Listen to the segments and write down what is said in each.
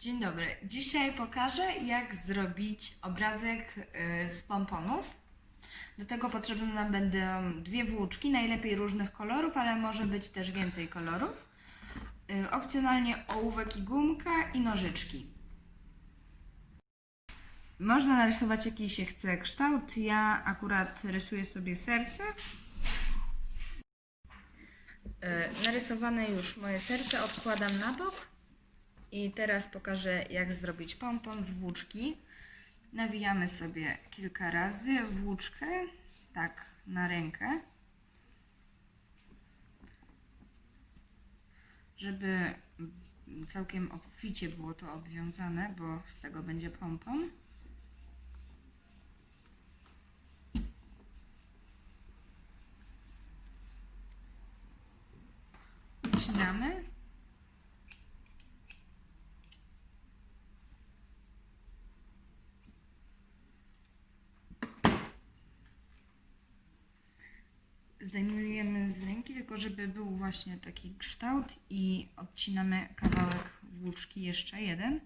Dzień dobry. Dzisiaj pokażę, jak zrobić obrazek y, z pomponów. Do tego potrzebne nam będą dwie włóczki, najlepiej różnych kolorów, ale może być też więcej kolorów. Y, Opcjonalnie ołówek i gumka i nożyczki. Można narysować jaki się chce kształt. Ja akurat rysuję sobie serce. Y, Narysowane już moje serce odkładam na bok. I teraz pokażę, jak zrobić pompon z włóczki. Nawijamy sobie kilka razy włóczkę, tak na rękę, żeby całkiem obficie było to obwiązane, bo z tego będzie pompon. Ucinamy. Zdejmujemy z ręki, tylko żeby był właśnie taki kształt i odcinamy kawałek włóczki, jeszcze jeden.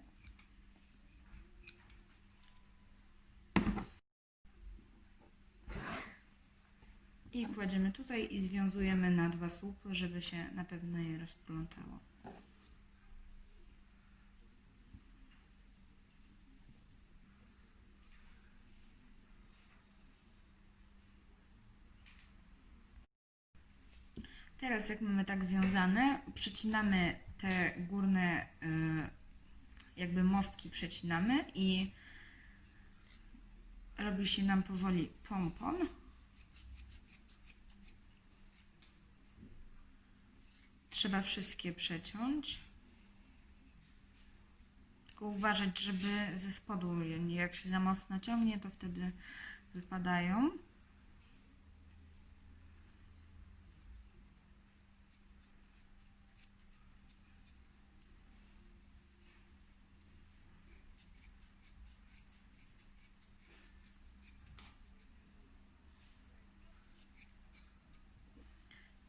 I kładziemy tutaj i związujemy na dwa słupy, żeby się na pewno je rozplątało. Teraz jak mamy tak związane, przecinamy te górne y, jakby mostki przecinamy i robi się nam powoli pompon. Trzeba wszystkie przeciąć. Tylko uważać, żeby ze spodu, jak się za mocno ciągnie, to wtedy wypadają.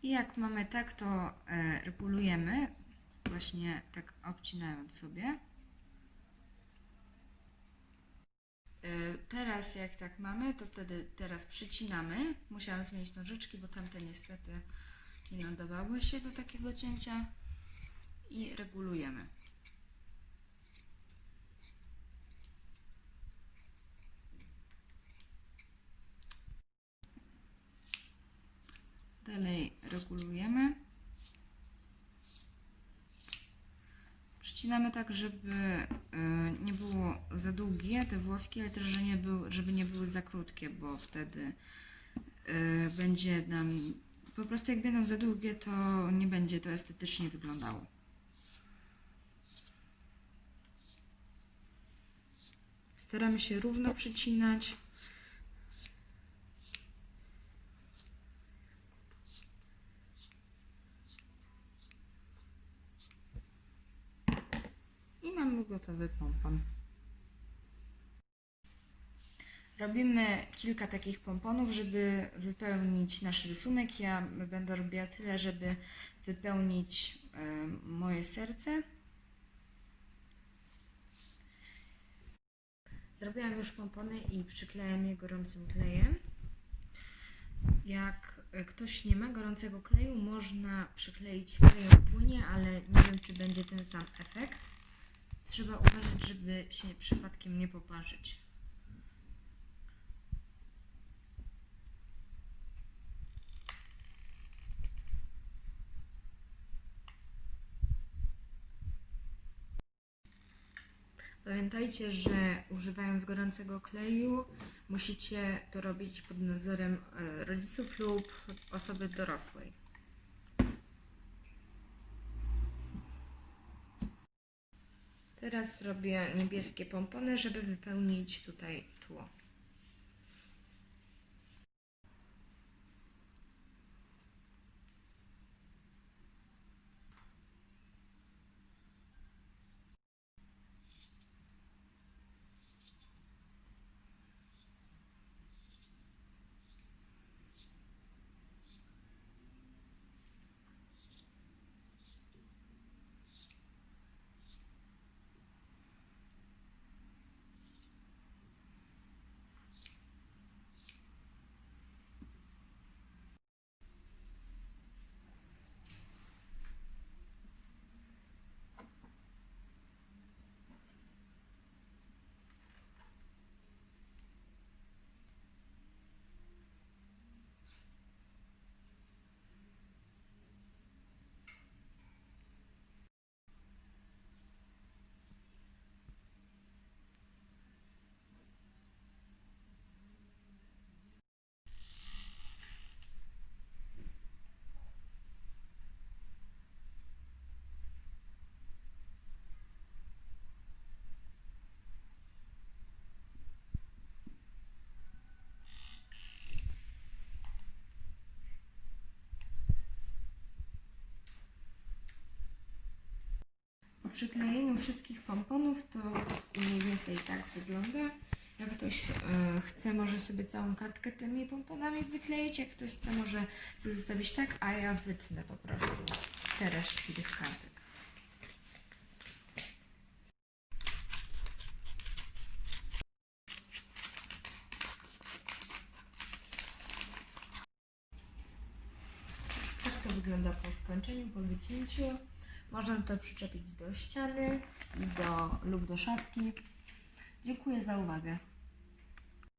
I jak mamy tak, to e, regulujemy, właśnie tak obcinając sobie. E, Teraz jak tak mamy, to wtedy teraz przycinamy. Musiałam zmienić nożyczki, bo tamte niestety nie nadawały się do takiego cięcia. I regulujemy. Dalej regulujemy. Przycinamy tak, żeby y, nie było za długie te włoski, ale też że nie był, żeby nie były za krótkie, bo wtedy y, będzie nam po prostu jak będą za długie, to nie będzie to estetycznie wyglądało. Staramy się równo przycinać. I mamy gotowy pompon. Robimy kilka takich pomponów, żeby wypełnić nasz rysunek. Ja będę robiła tyle, żeby wypełnić e, moje serce. Zrobiłam już pompony i przyklejam je gorącym klejem. Jak ktoś nie ma gorącego kleju, można przykleić klejem płynie, ale nie wiem, czy będzie ten sam efekt. Trzeba uważać, żeby się przypadkiem nie poparzyć. Pamiętajcie, że używając gorącego kleju musicie to robić pod nadzorem e, rodziców lub osoby dorosłej. Teraz robię niebieskie pompony, żeby wypełnić tutaj tło. Przyklejeniu wszystkich pomponów to mniej więcej tak wygląda. Jak ktoś e, chce, może sobie całą kartkę tymi pomponami wykleić, jak ktoś chce, może sobie zostawić tak, a ja wytnę po prostu te resztki tych kartek. Tak to wygląda po skończeniu, po wycięciu. Można to przyczepić do ściany i do, lub do szafki. Dziękuję za uwagę.